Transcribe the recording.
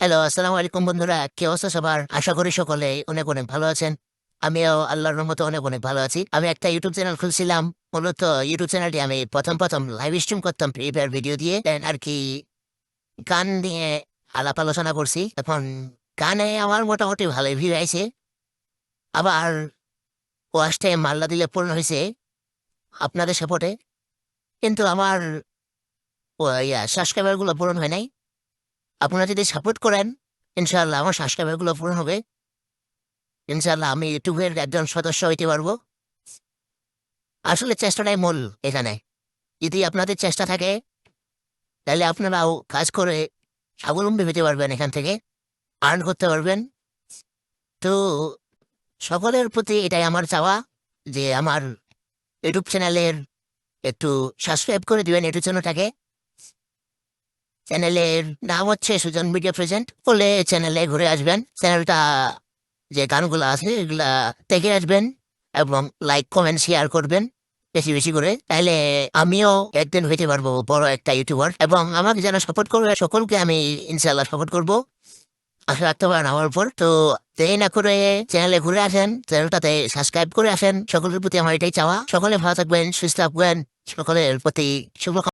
Hello আসসালামু আলাইকুম বন্ধুরা। কি অবস্থা সবার? আশা করি সকলে অনেক অনেক ভালো আছেন। আমিও আল্লাহর মতো অনেক অনেক ভালো আছি। আমি একটা ইউটিউব চ্যানেল খুলছিলাম। মূলত ইউটিউব চ্যানেলটি আমি প্রথম প্রথম লাইভ স্ট্রিম করতাম ফ্রি ফায়ার ভিডিও দিয়ে আর কি গান নিয়ে আলাপ আলোচনা করছি। এখন গানে আমার মোটামুটি ভালোই ভিউ আইছে। আবার ওয়াশ টাইম মাল্লা দিলে পূর্ণ হয়েছে আপনাদের সাপোর্টে কিন্তু আমার ইয়া সাবস্ক্রাইবারগুলো পূরণ হয় নাই। আপনারা যদি সাপোর্ট করেন, ইনশাআল্লাহ আমার সাবস্ক্রাইবারগুলো পূরণ হবে। ইনশাআল্লাহ আমি ইউটিউবের একজন সদস্য হইতে পারব। আসলে চেষ্টাটাই মূল এখানে। যদি আপনাদের চেষ্টা থাকে, তাহলে আপনারাও কাজ করে স্বাবলম্বী হতে পারবেন এখান থেকে আর্ন করতে পারবেন। তো সকলের প্রতি এটাই আমার চাওয়া, যে আমার ইউটিউব চ্যানেলের একটু সাবস্ক্রাইব করে দিবেন ইউটিউব চ্যানেলটাকে চ্যানেলের নাম হচ্ছে সুজন মিডিয়া প্রেজেন্ট বলে চ্যানেলে ঘুরে আসবেন। চ্যানেলটা যে গানগুলো আছে, এগুলা দেখে আসবেন এবং লাইক কমেন্ট শেয়ার করবেন বেশি বেশি করে। তাহলে আমিও একদিন হইতে পারব বড় একটা ইউটিউবার এবং আমাকে যারা সাপোর্ট করবে, সকলকে আমি ইনশাল্লাহ সাপোর্ট করব। আশা রাখতে পারেন আমার উপর। তো দেরি না করে চ্যানেলে ঘুরে আসেন চ্যানেলটাতে সাবস্ক্রাইব করে আসেন। সকলের প্রতি আমার এটাই চাওয়া। সকলে ভালো থাকবেন, সুস্থ থাকবেন। সকলের প্রতি শুভ